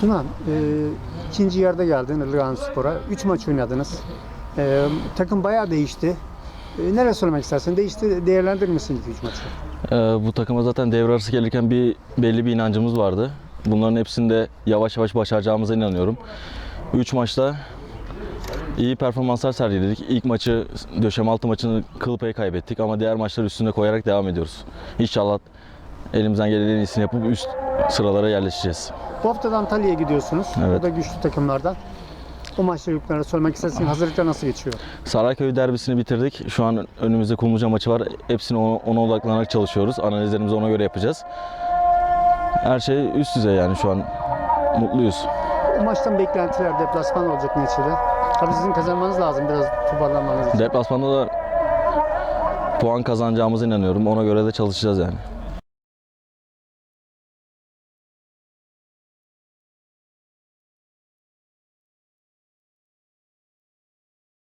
Tuna, e, ikinci yarıda geldin Ilgaz Spor'a. Üç maç oynadınız. E, takım bayağı değişti. E, nereye söylemek istersin? Değişti, değerlendirir misin ilk üç maçı? Ee, bu takıma zaten devre arası gelirken bir belli bir inancımız vardı. Bunların hepsini de yavaş yavaş başaracağımıza inanıyorum. 3 maçta iyi performanslar sergiledik. İlk maçı, döşeme altı maçını kıl payı kaybettik ama diğer maçları üstüne koyarak devam ediyoruz. İnşallah elimizden gelen en iyisini yapıp üst sıralara yerleşeceğiz. Bu hafta da Antalya'ya gidiyorsunuz. Evet. O da güçlü takımlardan. O maçları yüklerine söylemek istersin. Hazırlıklar nasıl geçiyor? Sarayköy derbisini bitirdik. Şu an önümüzde Kumluca maçı var. Hepsini ona, ona odaklanarak çalışıyoruz. Analizlerimizi ona göre yapacağız. Her şey üst düzey yani şu an mutluyuz. O maçtan beklentiler deplasman olacak neticede. Tabii sizin kazanmanız lazım biraz toparlanmanız için. Deplasmanda da puan kazanacağımıza inanıyorum. Ona göre de çalışacağız yani.